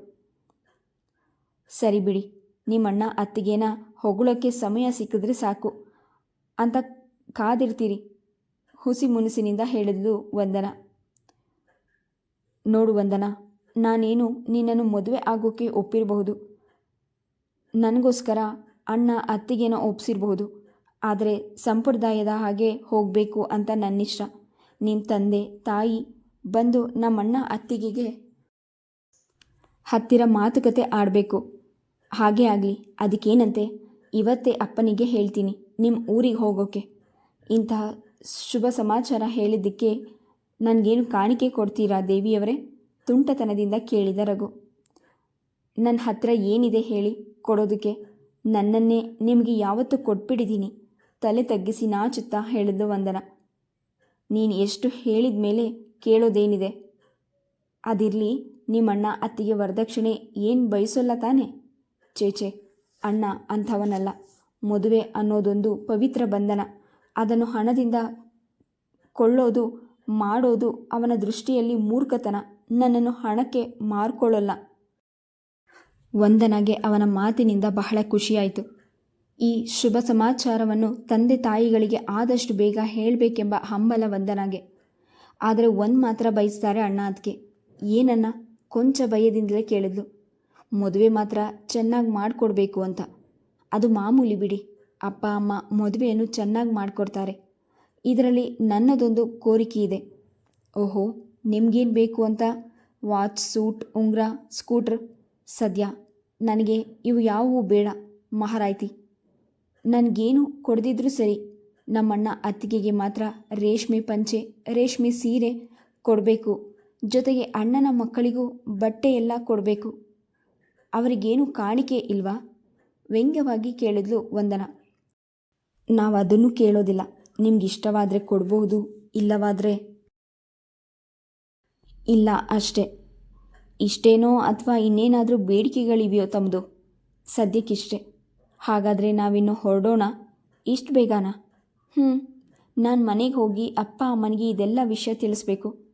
ಸರಿ ಬಿಡಿ, ನಿಮ್ಮಣ್ಣ ಅತ್ತಿಗೆನ ಹೊಗಳೋಕ್ಕೆ ಸಮಯ ಸಿಕ್ಕಿದ್ರೆ ಸಾಕು. ಅಂತ ಕಾದಿರ್ತೀರಿ. ಹುಸಿ ಮುನಿಸಿನಿಂದ ಹೇಳಿದ್ಲು ವಂದನ. ನೋಡು ವಂದನ, ನಾನೇನು ನಿನ್ನನ್ನು ಮದುವೆ ಆಗೋಕ್ಕೆ ಒಪ್ಪಿರಬಹುದು? ನನಗೋಸ್ಕರ ಅಣ್ಣ ಅತ್ತಿಗೆನ ಒಪ್ಸಿರಬಹುದು. ಆದರೆ ಸಂಪ್ರದಾಯದ ಹಾಗೆ ಹೋಗಬೇಕು ಅಂತ ನನ್ನಿಷ್ಟ ನಿಮ್ಮ ತಂದೆ, ತಾಯಿ ಬಂದು ನಮ್ಮಣ್ಣ ಅತ್ತಿಗೆಗೆ ಹತ್ತಿರ ಮಾತುಕತೆ ಆಡಬೇಕು. ಹಾಗೇ ಆಗಲಿ, ಅದಕ್ಕೇನಂತೆ? ಇವತ್ತೇ ಅಪ್ಪನಿಗೆ ಹೇಳ್ತೀನಿ ನಿಮ್ಮ ಊರಿಗೆ ಹೋಗೋಕೆ. ಇಂತಹ ಶುಭ ಸಮಾಚಾರ ಹೇಳಿದ್ದಕ್ಕೆ ನನಗೇನು ಕಾಣಿಕೆ ಕೊಡ್ತೀರಾ ದೇವಿಯವರೇ? ತುಂಟತನದಿಂದ ಕೇಳಿದ ರಘು. ನನ್ನ ಹತ್ರ ಏನಿದೆ ಹೇಳಿ ಕೊಡೋದಕ್ಕೆ. ನನ್ನನ್ನೇ ನಿಮಗೆ ಯಾವತ್ತೂ ಕೊಟ್ಬಿಡಿದ್ದೀನಿ ತಲೆ ತಗ್ಗಿಸಿ ನಾಚುತ್ತಾ ಹೇಳಿದ್ದು ವಂದನ. ನೀನು ಎಷ್ಟು ಹೇಳಿದ ಮೇಲೆ ಕೇಳೋದೇನಿದೆ? ಅದಿರಲಿ ನಿಮ್ಮಣ್ಣ ಅತ್ತಿಗೆ ವರದಕ್ಷಿಣೆ ಏನು ಬಯಸೋಲ್ಲ ತಾನೆ? ಚೇಚೆ ಅಣ್ಣ ಅಂಥವನಲ್ಲ. ಮದುವೆ ಅನ್ನೋದೊಂದು ಪವಿತ್ರ ಬಂಧನ. ಅದನ್ನು ಹಣದಿಂದ ಕೊಳ್ಳೋದು, ಮಾಡೋದು ಅವನ ದೃಷ್ಟಿಯಲ್ಲಿ ಮೂರ್ಖತನ. ನನ್ನನ್ನು ಹಣಕ್ಕೆ ಮಾರ್ಕೊಳ್ಳಲ್ಲ. ವಂದನಗೆ ಅವನ ಮಾತಿನಿಂದ ಬಹಳ ಖುಷಿಯಾಯಿತು. ಈ ಶುಭ ಸಮಾಚಾರವನ್ನು ತಂದೆ ತಾಯಿಗಳಿಗೆ ಆದಷ್ಟು ಬೇಗ ಹೇಳಬೇಕೆಂಬ ಹಂಬಲ ವಂದನಾಗೆ. ಆದರೆ ಒಂದು ಮಾತ್ರ ಬಯಸ್ತಾರೆ ಅಣ್ಣ ಅದಕ್ಕೆ ಏನನ್ನ ಕೊಂಚ ಭಯದಿಂದಲೇ ಕೇಳಿದ್ಲು. ಮದುವೆ ಮಾತ್ರ ಚೆನ್ನಾಗಿ ಮಾಡಿಕೊಡ್ಬೇಕು ಅಂತ. ಅದು ಮಾಮೂಲಿ ಬಿಡಿ. ಅಪ್ಪ, ಅಮ್ಮ ಮದುವೆಯನ್ನು ಚೆನ್ನಾಗಿ ಮಾಡಿಕೊಡ್ತಾರೆ. ಇದರಲ್ಲಿ ನನ್ನದೊಂದು ಕೋರಿಕೆ ಇದೆ. ಓಹೋ, ನಿಮಗೇನು ಬೇಕು ಅಂತ? ವಾಚ್, ಸೂಟ್, ಉಂಗ್ರ, ಸ್ಕೂಟ್ರ್? ಸದ್ಯ. ನನಗೆ ಇವು ಯಾವುವು ಬೇಡ. ಮಹಾರಾಯ್ತಿ. ನನಗೇನು ಕೊಡದಿದ್ರೂ ಸರಿ. ನಮ್ಮಣ್ಣ ಅತ್ತಿಗೆಗೆ ಮಾತ್ರ ರೇಷ್ಮೆ ಪಂಚೆ, ರೇಷ್ಮೆ ಸೀರೆ ಕೊಡಬೇಕು. ಜೊತೆಗೆ ಅಣ್ಣನ ಮಕ್ಕಳಿಗೂ ಬಟ್ಟೆ ಎಲ್ಲ ಕೊಡಬೇಕು. ಅವರಿಗೇನು ಕಾಣಿಕೆ ಇಲ್ವಾ? ವ್ಯಂಗ್ಯವಾಗಿ ಕೇಳಿದ್ಲು ವಂದನ. ನಾವು ಅದನ್ನು ಕೇಳೋದಿಲ್ಲ. ನಿಮ್ಗೆ ಇಷ್ಟವಾದರೆ ಕೊಡಬಹುದು ಇಲ್ಲವಾದರೆ? ಇಲ್ಲ ಅಷ್ಟೇ. ಇಷ್ಟೇನೋ ಅಥವಾ ಇನ್ನೇನಾದರೂ ಬೇಡಿಕೆಗಳಿವೆಯೋ ತಮ್ಮದು ಸದ್ಯಕ್ಕಿಷ್ಟೇ. ಹಾಗಾದರೆ ನಾವಿನ್ನು ಹೊರಡೋಣ? ಇಷ್ಟು ಬೇಗನಾ? ಹ್ಞೂ ನಾನು ಮನೆಗೆ ಹೋಗಿ ಅಪ್ಪ, ಅಮ್ಮನಿಗೆ ಇದೆಲ್ಲ ವಿಷಯ ತಿಳಿಸ್ಬೇಕು.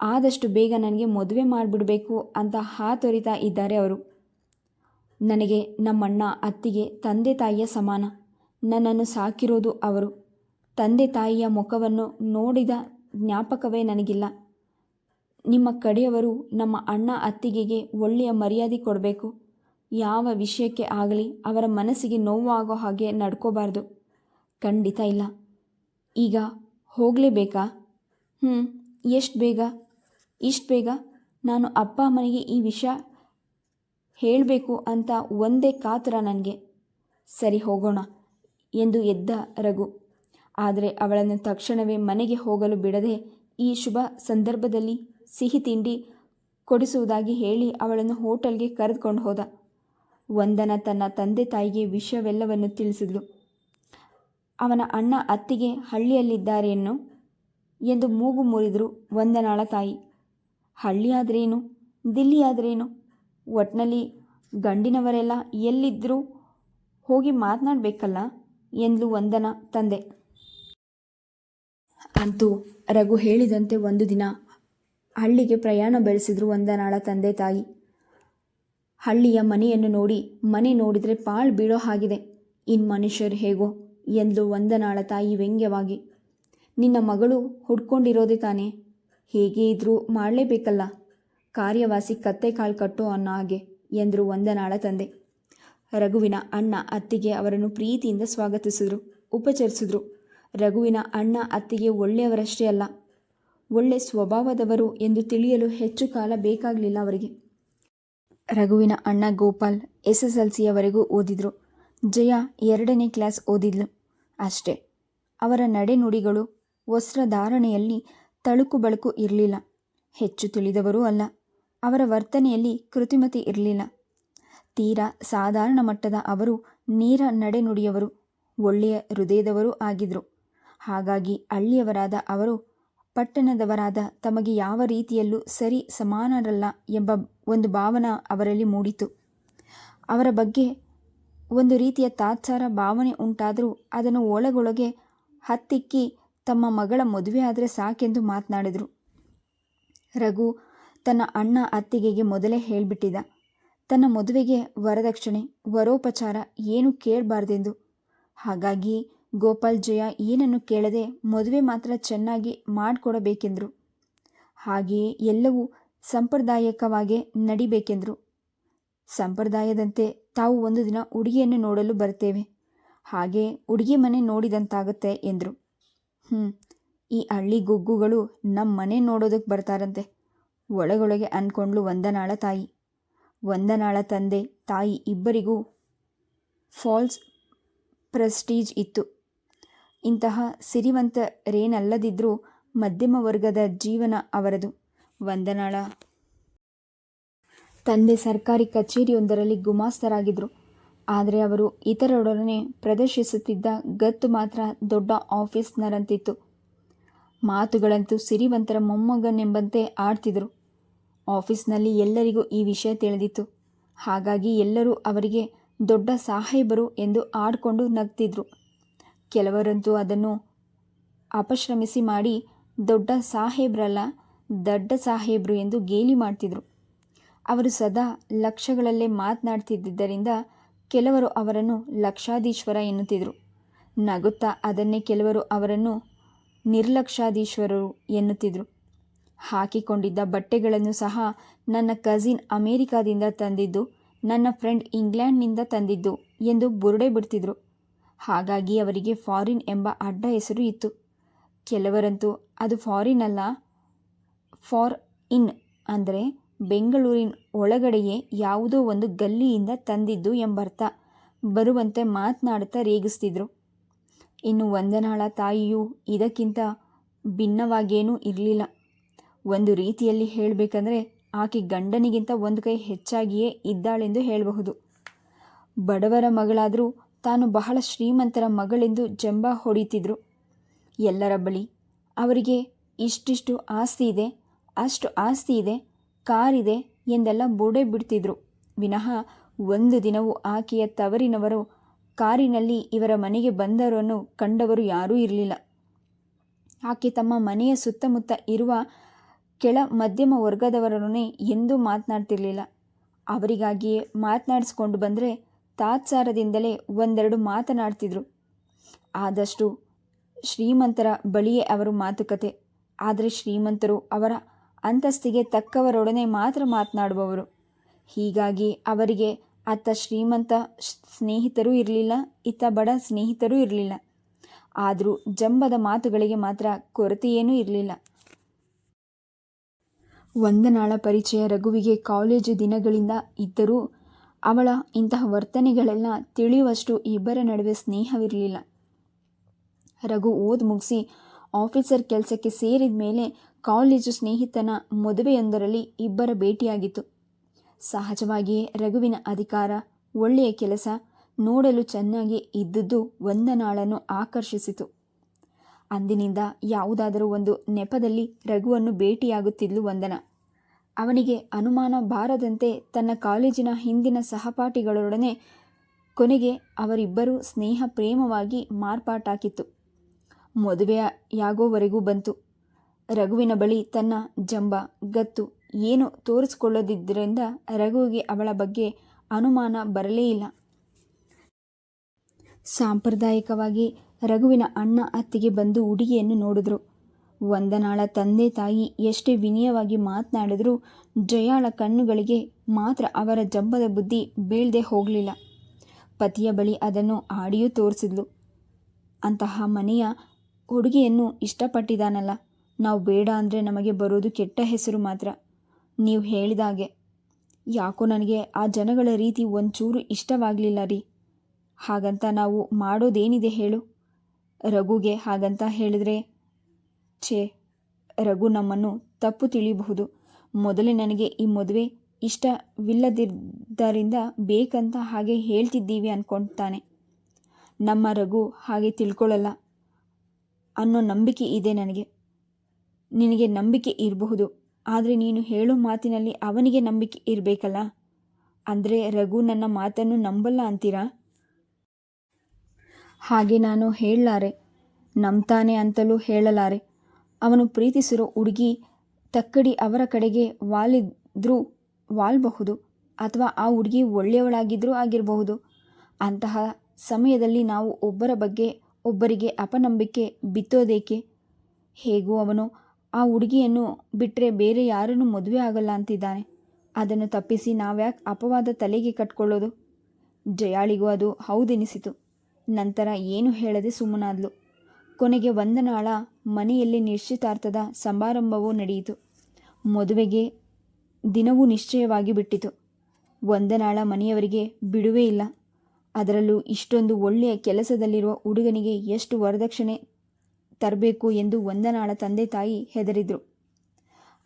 ಆದಷ್ಟು ಬೇಗ ನನಗೆ ಮದುವೆ ಮಾಡಿಬಿಡಬೇಕು ಅಂತ ಹಾತೊರಿತಾ ಇದ್ದಾರೆ ಅವರು. ನನಗೆ ನಮ್ಮಣ್ಣ ಅತ್ತಿಗೆ ತಂದೆ ತಾಯಿಯ ಸಮಾನ. ನನ್ನನ್ನು ಸಾಕಿರೋದು ಅವರು. ತಂದೆ ತಾಯಿಯ ಮುಖವನ್ನು ನೋಡಿದ ಜ್ಞಾಪಕವೇ ನನಗಿಲ್ಲ. ನಿಮ್ಮ ಕಡೆಯವರು ನಮ್ಮ ಅಣ್ಣ ಅತ್ತಿಗೆಗೆ ಒಳ್ಳೆಯ ಮರ್ಯಾದೆ ಕೊಡಬೇಕು. ಯಾವ ವಿಷಯಕ್ಕೆ ಆಗಲಿ ಅವರ ಮನಸ್ಸಿಗೆ ನೋವಾಗೋ ಹಾಗೆ ನಡ್ಕೋಬಾರ್ದು. ಖಂಡಿತ ಇಲ್ಲ. ಈಗ ಹೋಗಲೇಬೇಕಾ? ಹ್ಞೂ ಎಷ್ಟು ಬೇಗ? ಇಷ್ಟು ಬೇಗ? ನಾನು ಅಪ್ಪ ಅಮ್ಮನಿಗೆ ಈ ವಿಷಯ ಹೇಳಬೇಕು ಅಂತ ಒಂದೇ ಕಾತರ ನನಗೆ. ಸರಿ ಹೋಗೋಣ ಎಂದು ಎದ್ದ ರಘು. ಆದರೆ ಅವಳನ್ನು ತಕ್ಷಣವೇ ಮನೆಗೆ ಹೋಗಲು ಬಿಡದೆ ಈ ಶುಭ ಸಂದರ್ಭದಲ್ಲಿ ಸಿಹಿ ತಿಂಡಿ ಕೊಡಿಸುವುದಾಗಿ ಹೇಳಿ ಅವಳನ್ನು ಹೋಟೆಲ್ಗೆ ಕರೆದುಕೊಂಡು ಹೋದ. ವಂದನ ತನ್ನ ತಂದೆ ತಾಯಿಗೆ ವಿಷಯವೆಲ್ಲವನ್ನು ತಿಳಿಸಿದ್ಲು. ಅವನ ಅಣ್ಣ ಅತ್ತಿಗೆ ಹಳ್ಳಿಯಲ್ಲಿದ್ದಾರೇನು ಎಂದು ಮೂಗು ಮುರಿದರು ವಂದನಾಳ ತಾಯಿ. ಹಳ್ಳಿಯಾದ್ರೇನು? ದಿಲ್ಲಿಯಾದ್ರೇನು? ಒಟ್ನಲ್ಲಿ ಗಂಡಿನವರೆಲ್ಲ ಎಲ್ಲಿದ್ದರೂ ಹೋಗಿ ಮಾತನಾಡಬೇಕಲ್ಲ ಎಂದ್ಲು ವಂದನ ತಂದೆ. ಅಂತೂ ರಘು ಹೇಳಿದಂತೆ ಒಂದು ದಿನ ಹಳ್ಳಿಗೆ ಪ್ರಯಾಣ ಬೆಳೆಸಿದ್ರು ವಂದನಾಳ ತಂದೆ ತಾಯಿ. ಹಳ್ಳಿಯ ಮನೆಯನ್ನು ನೋಡಿ ಮನೆ ನೋಡಿದರೆ ಪಾಳು ಬೀಳೋ ಹಾಗಿದೆ. ಇನ್ನು ಮನುಷ್ಯರು ಹೇಗೋ ಎಂದ್ಲು ವಂದನಾಳ ತಾಯಿ ವ್ಯಂಗ್ಯವಾಗಿ. ನಿನ್ನ ಮಗಳು ಹುಡ್ಕೊಂಡಿರೋದೆ ತಾನೇ? ಹೇಗೆ ಇದ್ರೂ ಮಾಡಲೇಬೇಕಲ್ಲ. ಕಾರ್ಯವಾಸಿ ಕತ್ತೆ ಕಾಳು ಕಟ್ಟು ಅನ್ನೋ ಹಾಗೆ ಎಂದರು ವಂದನಾಳ ತಂದೆ. ರಘುವಿನ ಅಣ್ಣ ಅತ್ತಿಗೆ ಅವರನ್ನು ಪ್ರೀತಿಯಿಂದ ಸ್ವಾಗತಿಸಿದ್ರು, ಉಪಚರಿಸಿದ್ರು. ರಘುವಿನ ಅಣ್ಣ ಅತ್ತಿಗೆ ಒಳ್ಳೆಯವರಷ್ಟೇ ಅಲ್ಲ, ಒಳ್ಳೆ ಸ್ವಭಾವದವರು ಎಂದು ತಿಳಿಯಲು ಹೆಚ್ಚು ಕಾಲ ಬೇಕಾಗಲಿಲ್ಲ ಅವರಿಗೆ. ರಘುವಿನ ಅಣ್ಣ ಗೋಪಾಲ್ ಎಸ್ ಎಸ್ ಎಲ್ ಸಿಯವರೆಗೂ ಓದಿದ್ರು. ಜಯ ಎರಡನೇ ಕ್ಲಾಸ್ ಓದಿದ್ಲು ಅಷ್ಟೇ. ಅವರ ನಡೆನುಡಿಗಳು ವಸ್ತ್ರಧಾರಣೆಯಲ್ಲಿ ತಳುಕು ಬಳಕು ಇರಲಿಲ್ಲ. ಹೆಚ್ಚು ತಿಳಿದವರೂ ಅಲ್ಲ. ಅವರ ವರ್ತನೆಯಲ್ಲಿ ಕೃತಿಮತಿ ಇರಲಿಲ್ಲ. ತೀರಾ ಸಾಧಾರಣ ಮಟ್ಟದ ಅವರು ನೇರ ನಡೆನುಡಿಯವರು ಒಳ್ಳೆಯ ಹೃದಯದವರೂ ಆಗಿದ್ರು. ಹಾಗಾಗಿ ಹಳ್ಳಿಯವರಾದ ಅವರು ಪಟ್ಟಣದವರಾದ ತಮಗೆ ಯಾವ ರೀತಿಯಲ್ಲೂ ಸರಿ ಸಮಾನರಲ್ಲ ಎಂಬ ಒಂದು ಭಾವನೆ ಅವರಲ್ಲಿ ಮೂಡಿತು ಅವರ ಬಗ್ಗೆ ಒಂದು ರೀತಿಯ ತಾತ್ಸಾರ ಭಾವನೆ ಉಂಟಾದರೂ ಅದನ್ನು ಒಳಗೊಳಗೆ ಹತ್ತಿಕ್ಕಿ ತಮ್ಮ ಮಗಳ ಮದುವೆ ಆದರೆ ಸಾಕೆಂದು ಮಾತನಾಡಿದರು. ರಘು ತನ್ನ ಅಣ್ಣ ಅತ್ತಿಗೆಗೆ ಮೊದಲೇ ಹೇಳಿಬಿಟ್ಟಿದ್ದ. ತನ್ನ ಮದುವೆಗೆ ವರದಕ್ಷಿಣೆ, ವರೋಪಚಾರ ಏನು ಕೇಳಬಾರ್ದೆಂದು. ಹಾಗಾಗಿ ಗೋಪಾಲ್ ಜಯ ಏನನ್ನು ಕೇಳದೆ ಮದುವೆ ಮಾತ್ರ ಚೆನ್ನಾಗಿ ಮಾಡಿಕೊಡಬೇಕೆಂದರು. ಹಾಗೆಯೇ ಎಲ್ಲವೂ ಸಂಪ್ರದಾಯಕವಾಗೇ ನಡಿಬೇಕೆಂದರು. ಸಂಪ್ರದಾಯದಂತೆ ತಾವು ಒಂದು ದಿನ ಹುಡುಗಿಯನ್ನು ನೋಡಲು ಬರ್ತೇವೆ ಹಾಗೆ ಹುಡುಗಿ ಮನೆ ನೋಡಿದಂತಾಗುತ್ತೆ ಎಂದರು. ಹ್ಞೂ ಈ ಹಳ್ಳಿ ಗುಗ್ಗುಗಳು ನಮ್ಮ ಮನೆ ನೋಡೋದಕ್ಕೆ ಬರ್ತಾರಂತೆ. ಒಳಗೊಳಗೆ ಅಂದ್ಕೊಂಡ್ಲು ವಂದನಾಳ ತಾಯಿ. ವಂದನಾಳ ತಂದೆ, ತಾಯಿ ಇಬ್ಬರಿಗೂ ಫಾಲ್ಸ್ ಪ್ರೆಸ್ಟೀಜ್ ಇತ್ತು. ಇಂತಹ ಸಿರಿವಂತರೇನಲ್ಲದಿದ್ದರೂ ಮಧ್ಯಮ ವರ್ಗದ ಜೀವನ ಅವರದು. ವಂದನಾಳ ತಂದೆ ಸರ್ಕಾರಿ ಕಚೇರಿಯೊಂದರಲ್ಲಿ ಗುಮಾಸ್ತರಾಗಿದ್ದರು ಆದರೆ ಅವರು ಇತರರೊಡನೆ ಪ್ರದರ್ಶಿಸುತ್ತಿದ್ದ ಗತ್ತು ಮಾತ್ರ ದೊಡ್ಡ ಆಫೀಸ್ನರಂತಿತ್ತು. ಮಾತುಗಳಂತೂ ಸಿರಿವಂತರ ಮೊಮ್ಮಗನೆಂಬಂತೆ ಆಡ್ತಿದ್ರು. ಆಫೀಸ್ನಲ್ಲಿ ಎಲ್ಲರಿಗೂ ಈ ವಿಷಯ ತಿಳಿದಿತ್ತು. ಹಾಗಾಗಿ ಎಲ್ಲರೂ ಅವರಿಗೆ ದೊಡ್ಡ ಸಾಹೇಬರು ಎಂದು ಆಡಿಕೊಂಡು ನಗ್ತಿದ್ರು. ಕೆಲವರಂತೂ ಅದನ್ನು ಅಪಶ್ರಮಿಸಿ ಮಾಡಿ ದೊಡ್ಡ ಸಾಹೇಬ್ರಲ್ಲ, ದಡ್ಡ ಸಾಹೇಬ್ರು ಎಂದು ಗೇಲಿ ಮಾಡ್ತಿದ್ರು. ಅವರು ಸದಾ ಲಕ್ಷಗಳಲ್ಲೇ ಮಾತನಾಡ್ತಿದ್ದರಿಂದ ಕೆಲವರು ಅವರನ್ನು ಲಕ್ಷಾಧೀಶ್ವರ ಎನ್ನುತ್ತಿದ್ರು. ನಗುತ್ತಾ ಅದನ್ನೇ ಕೆಲವರು ಅವರನ್ನು ನಿರ್ಲಕ್ಷಾಧೀಶ್ವರರು ಎನ್ನುತ್ತಿದ್ರು. ಹಾಕಿಕೊಂಡಿದ್ದ ಬಟ್ಟೆಗಳನ್ನು ಸಹ ನನ್ನ ಕಸಿನ್ ಅಮೇರಿಕಾದಿಂದ ತಂದಿದ್ದು, ನನ್ನ ಫ್ರೆಂಡ್ ಇಂಗ್ಲೆಂಡ್ನಿಂದ ತಂದಿದ್ದು ಎಂದು ಬುರುಡೆ ಬಿಡ್ತಿದ್ರು. ಹಾಗಾಗಿ ಅವರಿಗೆ ಫಾರಿನ್ ಎಂಬ ಅಡ್ಡ ಹೆಸರು ಇತ್ತು. ಕೆಲವರಂತೂ ಅದು ಫಾರಿನ್ ಅಲ್ಲ, ಫಾರ್ ಇನ್ ಅಂದರೆ ಬೆಂಗಳೂರಿನ ಒಳಗಡೆಯೇ ಯಾವುದೋ ಒಂದು ಗಲ್ಲಿಯಿಂದ ತಂದಿದ್ದು ಎಂಬರ್ಥ. ಬರುವಂತೆ ಮಾತನಾಡುತ್ತಾ ರೇಗಿಸ್ತಿದ್ರು. ಇನ್ನು ವಂದನಾಳ ತಾಯಿಯು ಇದಕ್ಕಿಂತ ಭಿನ್ನವಾಗೇನೂ ಇರಲಿಲ್ಲ. ಒಂದು ರೀತಿಯಲ್ಲಿ ಹೇಳಬೇಕಂದ್ರೆ ಆಕೆ ಗಂಡನಿಗಿಂತ ಒಂದು ಕೈ ಹೆಚ್ಚಾಗಿಯೇ ಇದ್ದಾಳೆಂದು ಹೇಳಬಹುದು. ಬಡವರ ಮಗಳಾದರೂ ತಾನು ಬಹಳ ಶ್ರೀಮಂತರ ಮಗಳೆಂದು ಜಂಬ ಹೊಡಿತಿದ್ರು. ಎಲ್ಲರ ಬಳಿ ಅವರಿಗೆ ಇಷ್ಟಿಷ್ಟು ಆಸ್ತಿ ಇದೆ, ಅಷ್ಟು ಆಸ್ತಿ ಇದೆ ಕಾರಿದೆ ಎಂದೆಲ್ಲ ಬೋಡೆ ಬಿಡ್ತಿದ್ರು. ವಿನಃ ಒಂದು ದಿನವೂ ಆಕೆಯ ತವರಿನವರು ಕಾರಿನಲ್ಲಿ ಇವರ ಮನೆಗೆ ಬಂದವರನ್ನು ಕಂಡವರು ಯಾರೂ ಇರಲಿಲ್ಲ. ಆಕೆ ತಮ್ಮ ಮನೆಯ ಸುತ್ತಮುತ್ತ ಇರುವ ಕೆಳ ಮಧ್ಯಮ ವರ್ಗದವರೊಡನೆ ಎಂದೂ ಮಾತನಾಡ್ತಿರ್ಲಿಲ್ಲ. ಅವರಿಗಾಗಿಯೇ ಮಾತನಾಡಿಸ್ಕೊಂಡು ಬಂದರೆ ತಾತ್ಸಾರದಿಂದಲೇ ಒಂದೆರಡು ಮಾತನಾಡ್ತಿದ್ರು. ಆದಷ್ಟು ಶ್ರೀಮಂತರ ಬಳಿಯೇ ಅವರು ಮಾತುಕತೆ. ಆದರೆ ಶ್ರೀಮಂತರು ಅವರ ಅಂತಸ್ತಿಗೆ ತಕ್ಕವರೊಡನೆ ಮಾತ್ರ ಮಾತನಾಡುವವರು. ಹೀಗಾಗಿ ಅವರಿಗೆ ಅತ್ತ ಶ್ರೀಮಂತ ಸ್ನೇಹಿತರೂ ಇರಲಿಲ್ಲ, ಇತ್ತ ಬಡ ಸ್ನೇಹಿತರೂ ಇರಲಿಲ್ಲ. ಆದರೂ ಜಂಬದ ಮಾತುಗಳಿಗೆ ಮಾತ್ರ ಕೊರತೆಯೇನೂ ಇರಲಿಲ್ಲ. ವಂದನಾಳ ಪರಿಚಯ ರಘುವಿಗೆ ಕಾಲೇಜು ದಿನಗಳಿಂದ ಇದ್ದರೂ ಅವಳ ಇಂತಹ ವರ್ತನೆಗಳೆಲ್ಲ ತಿಳಿಯುವಷ್ಟು ಇಬ್ಬರ ನಡುವೆ ಸ್ನೇಹವಿರಲಿಲ್ಲ. ರಘು ಓದ್ ಮುಗಿಸಿ ಆಫೀಸರ್ ಕೆಲಸಕ್ಕೆ ಸೇರಿದ ಮೇಲೆ ಕಾಲೇಜು ಸ್ನೇಹಿತನ ಮದುವೆಯೊಂದರಲ್ಲಿ ಇಬ್ಬರ ಭೇಟಿಯಾಗಿತ್ತು. ಸಹಜವಾಗಿಯೇ ರಘುವಿನ ಅಧಿಕಾರ, ಒಳ್ಳೆಯ ಕೆಲಸ ನೋಡಲು ಚೆನ್ನಾಗಿ ಇದ್ದದ್ದು ವಂದನಾಳನ್ನು ಆಕರ್ಷಿಸಿತು. ಅಂದಿನಿಂದ ಯಾವುದಾದರೂ ಒಂದು ನೆಪದಲ್ಲಿ ರಘುವನ್ನು ಭೇಟಿಯಾಗುತ್ತಿದ್ಲು ವಂದನ. ಅವನಿಗೆ ಅನುಮಾನ ಬಾರದಂತೆ ತನ್ನ ಕಾಲೇಜಿನ ಹಿಂದಿನ ಸಹಪಾಠಿಗಳೊಡನೆ ಕೊನೆಗೆ ಅವರಿಬ್ಬರೂ ಸ್ನೇಹ ಪ್ರೇಮವಾಗಿ ಮಾರ್ಪಾಟಾಕಿತ್ತು ಮದುವೆಯಾಗೋವರೆಗೂ ಬಂತು. ರಘುವಿನ ಬಳಿ ತನ್ನ ಜಂಬ, ಗತ್ತು ಏನು ತೋರಿಸಿಕೊಳ್ಳದಿದ್ದರಿಂದ ರಘುವಿಗೆ ಅವಳ ಬಗ್ಗೆ ಅನುಮಾನ ಬರಲೇ ಇಲ್ಲ. ಸಾಂಪ್ರದಾಯಿಕವಾಗಿ ರಘುವಿನ ಅಣ್ಣ ಅತ್ತಿಗೆ ಬಂದು ಹುಡುಗಿಯನ್ನು ನೋಡಿದ್ರು. ವಂದನಾಳ ತಂದೆ ತಾಯಿ ಎಷ್ಟೇ ವಿನಯವಾಗಿ ಮಾತನಾಡಿದರೂ ಜಯಾಳ ಕಣ್ಣುಗಳಿಗೆ ಮಾತ್ರ ಅವರ ಜಂಬದ ಬುದ್ಧಿ ಬೀಳದೆ ಹೋಗಲಿಲ್ಲ. ಪತಿಯ ಬಳಿ ಅದನ್ನು ಆಡಿಯೂ ತೋರಿಸಿದ್ಲು. ಅಂತಹ ಮನೆಯ ಹುಡುಗಿಯನ್ನು ಇಷ್ಟಪಟ್ಟಿದ್ದಾನಲ್ಲ, ನಾವು ಬೇಡ ಅಂದರೆ ನಮಗೆ ಬರೋದು ಕೆಟ್ಟ ಹೆಸರು ಮಾತ್ರ. ನೀವು ಹೇಳಿದ ಹಾಗೆ. ಯಾಕೋ ನನಗೆ ಆ ಜನಗಳ ರೀತಿ ಒಂಚೂರು ಇಷ್ಟವಾಗಲಿಲ್ಲ ರೀ. ಹಾಗಂತ ನಾವು ಮಾಡೋದೇನಿದೆ ಹೇಳು. ರಘುಗೆ ಹಾಗಂತ ಹೇಳಿದ್ರೆ, ಛೇ, ರಘು ನಮ್ಮನ್ನು ತಪ್ಪು ತಿಳಿಯಬಹುದು ಮೊದಲೇ ನನಗೆ ಈ ಮದುವೆ ಇಷ್ಟವಿಲ್ಲದಿದ್ದರಿಂದ ಬೇಕಂತ ಹಾಗೆ ಹೇಳ್ತಿದ್ದೀವಿ ಅಂದ್ಕೊಳ್ತಾನೆ ನಮ್ಮ ರಘು ಹಾಗೆ ತಿಳ್ಕೊಳ್ಳಲ್ಲ ಅನ್ನೋ ನಂಬಿಕೆ ಇದೆ ನನಗೆ. ನಿನಗೆ ನಂಬಿಕೆ ಇರಬಹುದು, ಆದರೆ ನೀನು ಹೇಳೋ ಮಾತಿನಲ್ಲಿ ಅವನಿಗೆ ನಂಬಿಕೆ ಇರಬೇಕಲ್ಲ? ಅಂದರೆ ರಘು ನನ್ನ ಮಾತನ್ನು ನಂಬಲ್ಲ ಅಂತೀರಾ? ಹಾಗೆ ನಾನು ಹೇಳಲಾರೆ. ನಂಬ್ತಾನೆ ಅಂತಲೂ ಹೇಳಲಾರೆ. ಅವನು ಪ್ರೀತಿಸಿರೋ ಹುಡುಗಿ ತಕ್ಕಡಿ ಅವರ ಕಡೆಗೆ ವಾಲಿದ್ರೂ ವಾಲ್ಬಹುದು ಅಥವಾ ಆ ಹುಡುಗಿ ಒಳ್ಳೆಯವಳಾಗಿದ್ದರೂ ಆಗಿರಬಹುದು. ಅಂತಹ ಸಮಯದಲ್ಲಿ ನಾವು ಒಬ್ಬರ ಬಗ್ಗೆ ಒಬ್ಬರಿಗೆ ಅಪನಂಬಿಕೆ ಬಿತ್ತೋದೇಕೆ? ಹೇಗೂ ಅವನು ಆ ಹುಡುಗಿಯನ್ನು ಬಿಟ್ಟರೆ ಬೇರೆ ಯಾರನ್ನು ಮದುವೆ ಆಗಲ್ಲ ಅಂತಿದ್ದಾನೆ. ಅದನ್ನು ತಪ್ಪಿಸಿ ನಾವ್ಯಾಕೆ ಅಪವಾದ ತಲೆಗೆ ಕಟ್ಕೊಳ್ಳೋದು? ಜಯಾಳಿಗೂ ಅದು ಹೌದೆನಿಸಿತು. ನಂತರ ಏನು ಹೇಳದೆ ಸುಮ್ಮನಾದ್ಲು. ಕೊನೆಗೆ ಒಂದನಾಳ ಮನೆಯಲ್ಲಿ ನಿಶ್ಚಿತಾರ್ಥದ ಸಮಾರಂಭವೂ ನಡೆಯಿತು. ಮದುವೆಗೆ ದಿನವೂ ನಿಶ್ಚಯವಾಗಿ ಬಿಟ್ಟಿತು. ಒಂದನಾಳ ಮನೆಯವರಿಗೆ ಬಿಡುವೇ ಇಲ್ಲ. ಅದರಲ್ಲೂ ಇಷ್ಟೊಂದು ಒಳ್ಳೆಯ ಕೆಲಸದಲ್ಲಿರುವ ಹುಡುಗನಿಗೆ ಎಷ್ಟು ವರದಕ್ಷಿಣೆ ತರಬೇಕು ಎಂದು ಒಂದನಾಳ ತಂದೆ ತಾಯಿ ಹೆದರಿದ್ರು.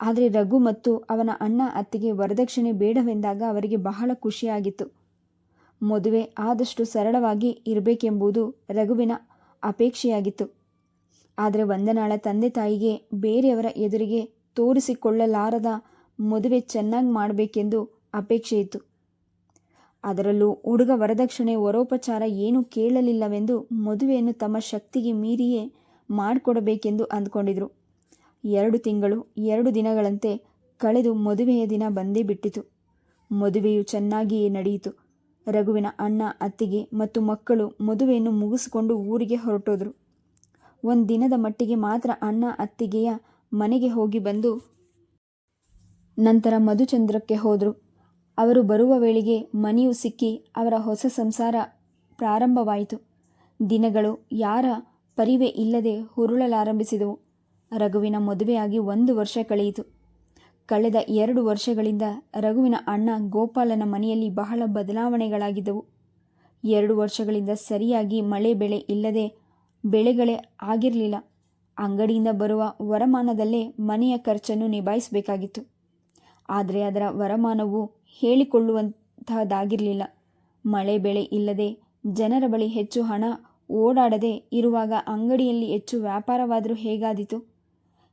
ಆದರೆ ರಘು ಮತ್ತು ಅವನ ಅಣ್ಣ ಅತ್ತಿಗೆ ವರದಕ್ಷಿಣೆ ಬೇಡವೆಂದಾಗ ಅವರಿಗೆ ಬಹಳ ಖುಷಿಯಾಗಿತ್ತು. ಮದುವೆ ಆದಷ್ಟು ಸರಳವಾಗಿ ಇರಬೇಕೆಂಬುದು ರಘುವಿನ ಅಪೇಕ್ಷೆಯಾಗಿತ್ತು. ಆದರೆ ವಂದನಾಳ ತಂದೆ ತಾಯಿಗೆ ಬೇರೆಯವರ ಎದುರಿಗೆ ತೋರಿಸಿಕೊಳ್ಳಲಾರದ ಮದುವೆ ಚೆನ್ನಾಗಿ ಮಾಡಬೇಕೆಂದು ಅಪೇಕ್ಷೆ ಇತ್ತು ಅದರಲ್ಲೂ ಹುಡುಗ ವರದಕ್ಷಿಣೆ ವರೋಪಚಾರ ಏನೂ ಕೇಳಲಿಲ್ಲವೆಂದು ಮದುವೆಯನ್ನು ತಮ್ಮ ಶಕ್ತಿಗೆ ಮೀರಿಯೇ ಮಾಡಿಕೊಡಬೇಕೆಂದು ಅಂದ್ಕೊಂಡಿದ್ರು. ಎರಡು ತಿಂಗಳು, ಎರಡು ದಿನಗಳಂತೆ ಕಳೆದು ಮದುವೆಯ ದಿನ ಬಂದೇ ಬಿಟ್ಟಿತು. ಮದುವೆಯು ಚೆನ್ನಾಗಿಯೇ ನಡೆಯಿತು. ರಘುವಿನ ಅಣ್ಣ, ಅತ್ತಿಗೆ ಮತ್ತು ಮಕ್ಕಳು ಮದುವೆಯನ್ನು ಮುಗಿಸಿಕೊಂಡು ಊರಿಗೆ ಹೊರಟೋದ್ರು. ಒಂದು ದಿನದ ಮಟ್ಟಿಗೆ ಮಾತ್ರ ಅಣ್ಣ, ಅತ್ತಿಗೆಯ ಮನೆಗೆ ಹೋಗಿ ಬಂದು ನಂತರ ಮಧುಚಂದ್ರಕ್ಕೆ ಹೋದರು. ಅವರು ಬರುವ ವೇಳೆಗೆ ಮನೆಯು ಸಿಕ್ಕಿ ಅವರ ಹೊಸ ಸಂಸಾರ ಪ್ರಾರಂಭವಾಯಿತು. ದಿನಗಳು ಯಾರ ಪರಿವೆ ಇಲ್ಲದೆ ಹುರುಳಲಾರಂಭಿಸಿದವು. ರಘುವಿನ ಮದುವೆಯಾಗಿ ಒಂದು ವರ್ಷ ಕಳೆಯಿತು. ಕಳೆದ ಎರಡು ವರ್ಷಗಳಿಂದ ರಘುವಿನ ಅಣ್ಣ ಗೋಪಾಲನ ಮನೆಯಲ್ಲಿ ಬಹಳ ಬದಲಾವಣೆಗಳಾಗಿದ್ದವು. ಎರಡು ವರ್ಷಗಳಿಂದ ಸರಿಯಾಗಿ ಮಳೆ ಬೆಳೆ ಇಲ್ಲದೆ ಬೆಳೆಗಳೇ ಆಗಿರಲಿಲ್ಲ. ಅಂಗಡಿಯಿಂದ ಬರುವ ವರಮಾನದಲ್ಲೇ ಮನೆಯ ಖರ್ಚನ್ನು ನಿಭಾಯಿಸಬೇಕಾಗಿತ್ತು. ಆದರೆ ಅದರ ವರಮಾನವು ಹೇಳಿಕೊಳ್ಳುವಂತಹದ್ದಾಗಿರಲಿಲ್ಲ. ಮಳೆ ಬೆಳೆ ಇಲ್ಲದೆ ಜನರ ಬಳಿ ಹೆಚ್ಚು ಹಣ ಓಡಾಡದೆ ಇರುವಾಗ ಅಂಗಡಿಯಲ್ಲಿ ಹೆಚ್ಚು ವ್ಯಾಪಾರವಾದರೂ ಹೇಗಾದೀತು?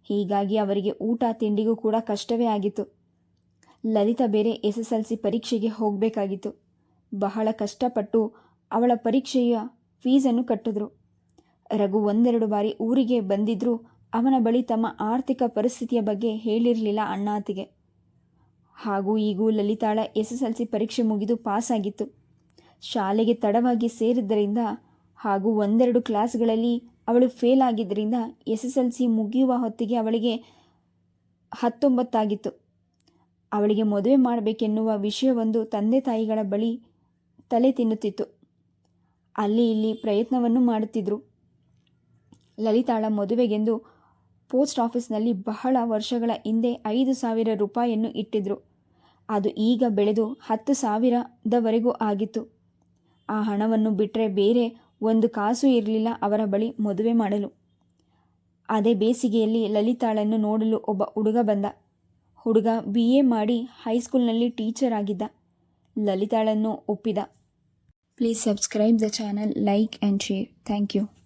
ಹೀಗಾಗಿ ಅವರಿಗೆ ಊಟ, ತಿಂಡಿಗೂ ಕೂಡ ಕಷ್ಟವೇ ಆಗಿತ್ತು. ಲಲಿತಾ ಬೇರೆ ಎಸ್ ಎಸ್ ಎಲ್ ಸಿ ಪರೀಕ್ಷೆಗೆ ಹೋಗಬೇಕಾಗಿತ್ತು. ಬಹಳ ಕಷ್ಟಪಟ್ಟು ಅವಳ ಪರೀಕ್ಷೆಯ ಫೀಸನ್ನು ಕಟ್ಟಿದ್ರು. ರಘು ಒಂದೆರಡು ಬಾರಿ ಊರಿಗೆ ಬಂದಿದ್ದರೂ ಅವನ ಬಳಿ ತಮ್ಮ ಆರ್ಥಿಕ ಪರಿಸ್ಥಿತಿಯ ಬಗ್ಗೆ ಹೇಳಿರಲಿಲ್ಲ ಅಣ್ಣಾತಿಗೆ. ಹಾಗೂ ಈಗೂ ಲಲಿತಾಳ ಎಸ್ ಎಸ್ ಎಲ್ ಸಿ ಪರೀಕ್ಷೆ ಮುಗಿದು ಪಾಸಾಗಿತ್ತು. ಶಾಲೆಗೆ ತಡವಾಗಿ ಸೇರಿದ್ದರಿಂದ ಹಾಗೂ ಒಂದೆರಡು ಕ್ಲಾಸ್ಗಳಲ್ಲಿ ಅವಳು ಫೇಲ್ ಆಗಿದ್ದರಿಂದ ಎಸ್ ಎಸ್ ಎಲ್ ಸಿ ಮುಗಿಯುವ ಹೊತ್ತಿಗೆ ಅವಳಿಗೆ ಹತ್ತೊಂಬತ್ತಾಗಿತ್ತು. ಅವಳಿಗೆ ಮದುವೆ ಮಾಡಬೇಕೆನ್ನುವ ವಿಷಯವೊಂದು ತಂದೆ ತಾಯಿಗಳ ಬಳಿ ತಲೆ ತಿನ್ನುತ್ತಿತ್ತು. ಅಲ್ಲಿ ಇಲ್ಲಿ ಪ್ರಯತ್ನವನ್ನು ಮಾಡುತ್ತಿದ್ದರು ಲಲಿತಾಳ ಮದುವೆಗೆಂದು ಪೋಸ್ಟ್ ಆಫೀಸ್ನಲ್ಲಿ ಬಹಳ ವರ್ಷಗಳ ಹಿಂದೆ ಐದು ಸಾವಿರ ರೂಪಾಯಿಯನ್ನು ಇಟ್ಟಿದ್ರು. ಅದು ಈಗ ಬೆಳೆದು ಹತ್ತು ಸಾವಿರದವರೆಗೂ ಆಗಿತ್ತು. ಆ ಹಣವನ್ನು ಬಿಟ್ಟರೆ ಬೇರೆ ಒಂದು ಕಾಸು ಇರಲಿಲ್ಲ ಅವರ ಬಳಿ ಮದುವೆ ಮಾಡಲು. ಅದೇ ಬೇಸಿಗೆಯಲ್ಲಿ ಲಲಿತಾಳನ್ನು ನೋಡಲು ಒಬ್ಬ ಹುಡುಗ ಬಂದ. ಹುಡುಗ ಬಿ. ಎ. ಮಾಡಿ ಹೈಸ್ಕೂಲ್ನಲ್ಲಿ ಟೀಚರ್ ಆಗಿದ್ದ. ಲಲಿತಾಳನ್ನು ಒಪ್ಪಿದ. Please subscribe the channel, like and share. Thank you.